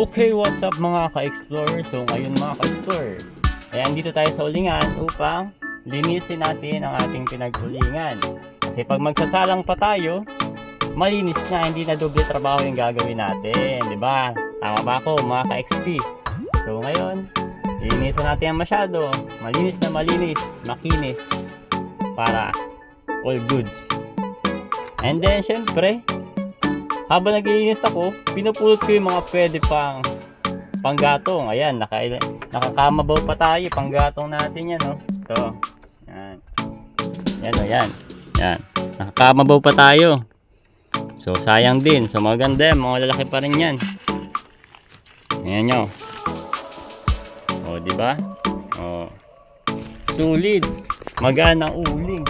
Okay, what's up mga ka-explorer? So ngayon mga ka-explorer, ay andito tayo sa ulingan upang linisin natin ang ating pinag-ulingan. Kasi pag magsasalang pa tayo, malinis na, hindi na doble trabaho yung gagawin natin, di ba? Tama ba ako mga ka-XP? So ngayon, linisin natin ang masyado, malinis na malinis, makinis, para all goods. And then, syempre, habang naglilinis ako, pinupulot ko yung mga pwede pang panggatong. Ayan, naka, nakakamabaw pa tayo. Panggatong natin yan, no? Ito. Yan. Yan, o, yan. Yan. Nakakamabaw pa tayo. So, sayang din. So, maganda yan. Mga lalaki pa rin yan. Ayan nyo. O, di ba? O. Sulit. Magaan ang uling.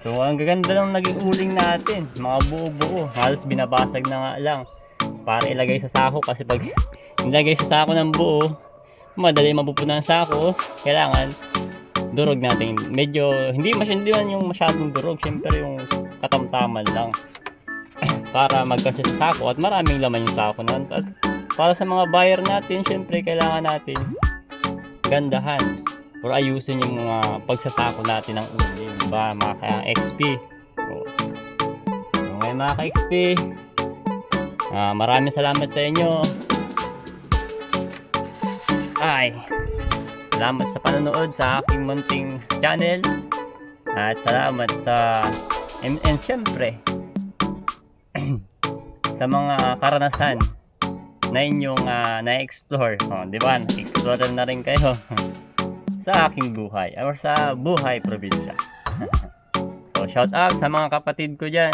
So, ang gaganda ng naging uling natin. Mga buo-buo. Halos binabasag na nga lang. Para ilagay sa sako. Kasi pag nilagay sa sako ng buo, madali mapupunan ang sako. Kailangan durog natin. Medyo, hindi masyadong man yung masyadong durog. Siyempre yung katamtaman lang. para magkasya sa sako. At maraming laman yung sako nun. At para sa mga buyer natin, siyempre kailangan natin gandahan or ayusin yung mga pagsasako natin ng uling ba mga ka-XP so, so ngayon mga ka-XP ah, maraming salamat sa inyo. Ay salamat sa panonood sa aking munting channel. At salamat sa and, and syempre sa mga karanasan na inyong ah, na-explore. Oh, di ba? Na-explore na rin kayo sa aking buhay or sa buhay probinsya. so shout out sa mga kapatid ko dyan.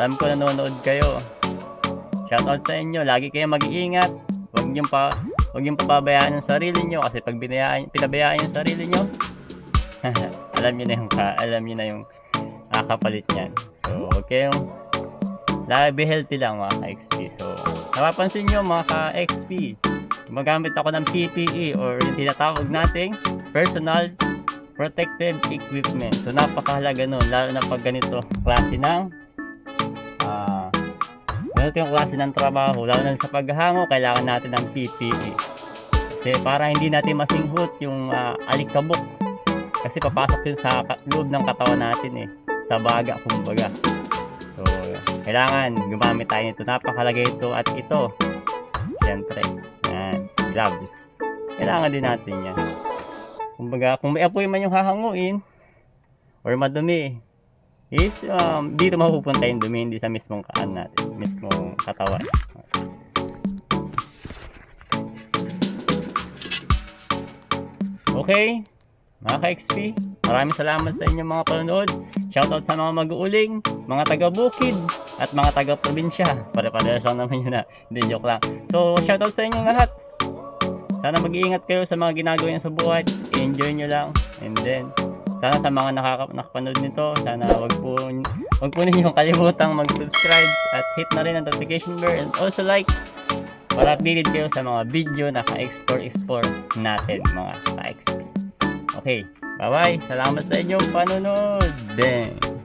Alam ko nanonood kayo. Shout out sa inyo. Lagi kayo mag-iingat. Huwag niyong pa Huwag niyong papabayaan yung sarili niyo kasi pag binayaan, pinabayaan yung sarili niyo, alam niyo na yung ka, alam niyo na yung kakapalit niyan. So, huwag kayong la- be healthy lang mga ka-XP. So, napapansin niyo mga ka-XP, gumagamit ako ng PPE or yung tinatawag nating personal protective equipment. So napakahalaga nun, lalo na pag ganito klase ng ah ganito yung klase ng trabaho, lalo na sa paghahango, kailangan natin ng PPE. Kasi para hindi natin masinghot yung ah, alikabok. Kasi papasok yun sa loob ng katawan natin eh. Sa baga, kumbaga. So, kailangan gumamit tayo nito. Napakalaga ito at ito. Siyempre, yan, gloves. Kailangan din natin yan. Kumbaga, kung may apoy man yung hahanguin, or madumi, is um, dito mapupunta yung dumi, hindi sa mismong kaan natin, mismong katawan. Okay, mga ka-XP, maraming salamat sa inyong mga panonood. Shoutout sa mga mag-uuling, mga taga-bukid, at mga taga-probinsya. Pare-pareho lang naman yun na. Hindi, joke lang. So, shoutout sa inyong lahat. Sana mag-iingat kayo sa mga ginagawa niyo sa buhay. I-enjoy nyo lang. And then, sana sa mga nakapanood nito, sana wag po wag po ninyong kalimutang mag-subscribe at hit na rin ang notification bell and also like para updated kayo sa mga video na ka-explore explore natin mga ka-XP. Okay, bye-bye. Salamat sa inyong panonood. Bang!